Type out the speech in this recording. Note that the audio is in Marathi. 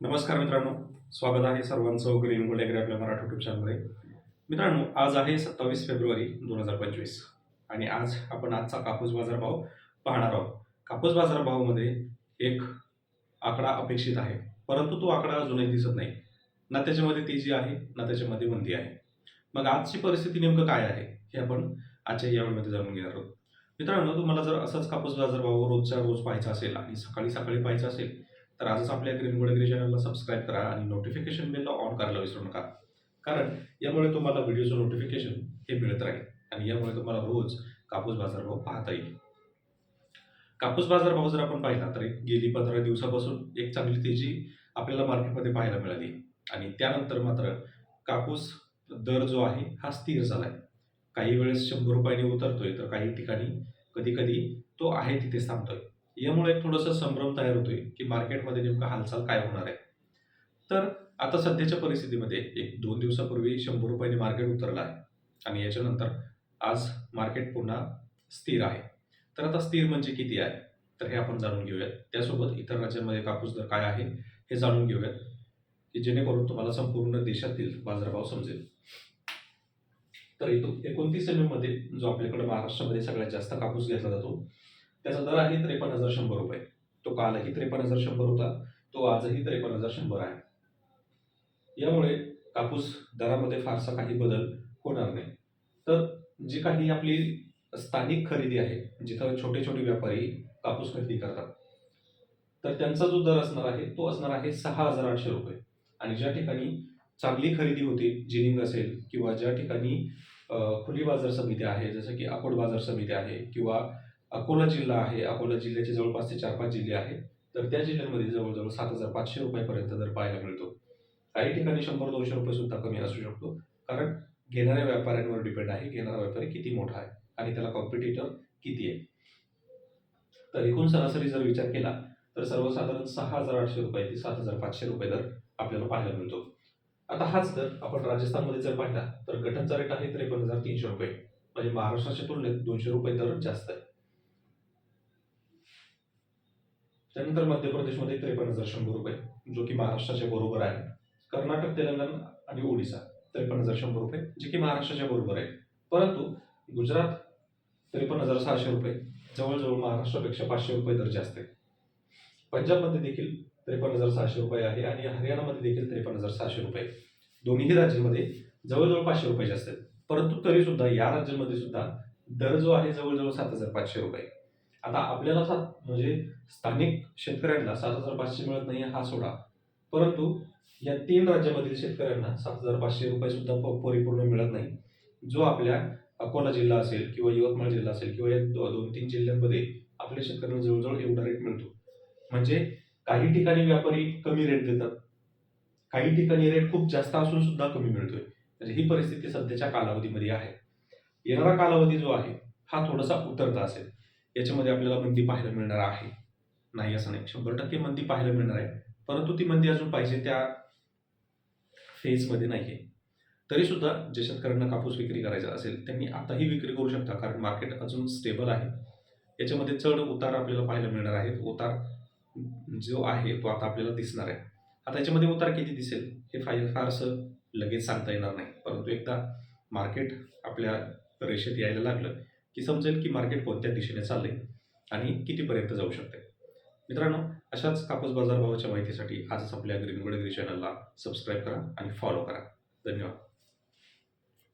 नमस्कार मित्रांनो. स्वागत आहे सर्वांचं ग्रीन गोल्ड ॲग्री आपल्या मराठी युट्यूब चॅनलमध्ये मित्रांनो आज आहे सत्तावीस फेब्रुवारी दोन हजार पंचवीस आणि आज आपण आजचा कापूस बाजारभाव पाहणार आहोत. कापूस बाजारभावामध्ये एक आकडा अपेक्षित आहे परंतु तो आकडा अजूनही दिसत नाही. ना त्याच्यामध्ये तेजी आहे ना त्याच्यामध्ये मंदी आहे. मग आजची परिस्थिती नेमकं काय आहे हे आपण आजच्या या वेळेमध्ये जाणून घेणार आहोत. मित्रांनो तुम्हाला जर असंच कापूस बाजारभाव रोजच्या रोज पाहायचा असेल आणि सकाळी सकाळी पाहायचा असेल तर आजच आपल्या ग्रीन गोल्ड चॅनलला सबस्क्राईब करा आणि नोटिफिकेशन बेलला ऑन करायला विसरू नका. कारण यामुळे तुम्हाला व्हिडिओचं नोटिफिकेशन हे मिळत राहील आणि यामुळे तुम्हाला रोज कापूस बाजारभाव पाहता येईल. कापूस बाजारभाव जर आपण पाहिला तर एक गेली पंधरा दिवसापासून एक चांगली तेजी आपल्याला मार्केटमध्ये पाहायला मिळाली. आणि त्यानंतर मात्र कापूस दर जो आहे हा स्थिर झाला आहे काही वेळेस शंभर रुपयाने उतरतोय तर काही ठिकाणी कधी कधी तो आहे तिथे थांबतोय. यामुळे एक थोडंसं संभ्रम तयार होतोय की मार्केटमध्ये नेमकं हालचाल काय होणार आहे. तर आता सध्याच्या परिस्थितीमध्ये एक दोन दिवसापूर्वी शंभर रुपयाने मार्केट उतरलं आहे आणि याच्यानंतर आज मार्केट पुन्हा स्थिर आहे. तर आता स्थिर म्हणजे किती आहे? तर हे आपण जाणून घेऊयात. त्यासोबत इतर राज्यांमध्ये कापूस दर काय आहे हे जाणून घेऊयात की जेणेकरून तुम्हाला संपूर्ण देशातील बाजारभाव समजेल. तर इथून एकोणतीस एममध्ये जो आपल्याकडे महाराष्ट्रामध्ये सगळ्यात जास्त कापूस घेतला जातो त्याचा दर आहे त्रेपन्न हजार शंभर रुपये. तो कालही त्रेपन्न हजार शंभर होता तो आजही त्रेपन्न हजार शंभर आहे. यामुळे कापूस दरामध्ये फारसा काही बदल होणार नाही. तर जी काही आपली स्थानिक खरेदी आहे जिथं छोटे छोटे व्यापारी कापूस खरेदी करतात तर त्यांचा जो दर असणार आहे तो असणार आहे सहा हजार आठशे रुपये. आणि ज्या ठिकाणी चांगली खरेदी होते जिनिंग असेल किंवा ज्या ठिकाणी खुली बाजार समिती आहे जसं की अकोट बाजार समिती आहे किंवा अकोला जिल्हा आहे. अकोला जिल्ह्याचे जवळपासचे चार पाच जिल्हे आहेत. तर त्या जिल्ह्यांमध्ये जवळजवळ सात हजार पाचशे रुपयापर्यंत दर पाहायला मिळतो. काही ठिकाणी शंभर दोनशे रुपये सुद्धा कमी असू शकतो. कारण घेणाऱ्या व्यापाऱ्यांवर डिपेंड आहे. घेणारा व्यापारी किती मोठा आहे आणि त्याला कॉम्पिटिटर किती आहे. तर एकूण सरासरी जर विचार केला तर सर्वसाधारण सहा हजार आठशे रुपये ते सात हजार पाचशे रुपये दर आपल्याला पाहायला मिळतो. आता हाच दर आपण राजस्थानमध्ये जर पाहिला तर गठनचा रेट आहे त्रेपन्न हजार तीनशे रुपये. म्हणजे महाराष्ट्राच्या तुलनेत दोनशे रुपये दर जास्त आहे. त्यानंतर मध्य प्रदेशमध्ये त्रेपन्न हजार शंभर रुपये जो की महाराष्ट्राच्या बरोबर आहे. कर्नाटक तेलंगण आणि ओडिसा त्रेपन्न हजार शंभर रुपये जे की महाराष्ट्राच्या बरोबर आहे. परंतु गुजरात त्रेपन्न हजार सहाशे रुपये जवळजवळ महाराष्ट्रापेक्षा पाचशे रुपये दर जास्त आहे. पंजाबमध्ये देखील त्रेपन्न हजार सहाशे रुपये आहे आणि हरियाणामध्ये देखील त्रेपन्न हजार सहाशे रुपये. दोन्ही राज्यांमध्ये जवळजवळ पाचशे रुपये जास्त आहेत. परंतु तरी सुद्धा या राज्यांमध्ये सुद्धा दर जो आहे जवळजवळ सात हजार पाचशे रुपये. आता आपल्याला सात म्हणजे स्थानिक शेतकऱ्यांना सात हजार पाचशे मिळत नाही हा सोडा. परंतु या तीन राज्यामधील शेतकऱ्यांना सात हजार पाचशे रुपये सुद्धा प- परिपूर्ण मिळत नाही. जो आपल्या अकोला जिल्हा असेल किंवा यवतमाळ जिल्हा असेल किंवा या दोन तीन जिल्ह्यांमध्ये आपल्या शेतकऱ्यांना जवळजवळ एवढा रेट मिळतो. म्हणजे काही ठिकाणी व्यापारी कमी रेट देतात. काही ठिकाणी रेट खूप जास्त असून सुद्धा कमी मिळतोय. म्हणजे ही परिस्थिती सध्याच्या कालावधीमध्ये आहे. येणारा कालावधी जो आहे हा थोडासा उतरता असेल. याच्यामध्ये आपल्याला मंदी पाहायला मिळणार आहे. नाही असं नाही. शंभर टक्के मंदी पाहायला मिळणार आहे. परंतु ती मंदी अजून पाहिजे त्या फेजमध्ये नाही आहे तरी सुद्धा जे शेतकऱ्यांना कापूस विक्री करायचा असेल त्यांनी आताही विक्री करू शकता कारण मार्केट अजून स्टेबल आहे. याच्यामध्ये चढ उतार आपल्याला पाहायला मिळणार आहेत. उतार जो आहे तो आता आपल्याला दिसणार आहे. आता याच्यामध्ये उतार किती दिसेल हे फाय फारसं लगेच सांगता येणार नाही. परंतु एकदा मार्केट आपल्या रेषेत यायला लागलं की समजेल की मार्केट कोणत्या दिशेने चालले आणि कितीपर्यंत जाऊ शकते मित्रांनो अशाच कापूस बाजारभावाच्या माहितीसाठी आजच आपल्या ग्रीन गोल्ड चॅनलला सबस्क्राईब करा आणि फॉलो करा. धन्यवाद.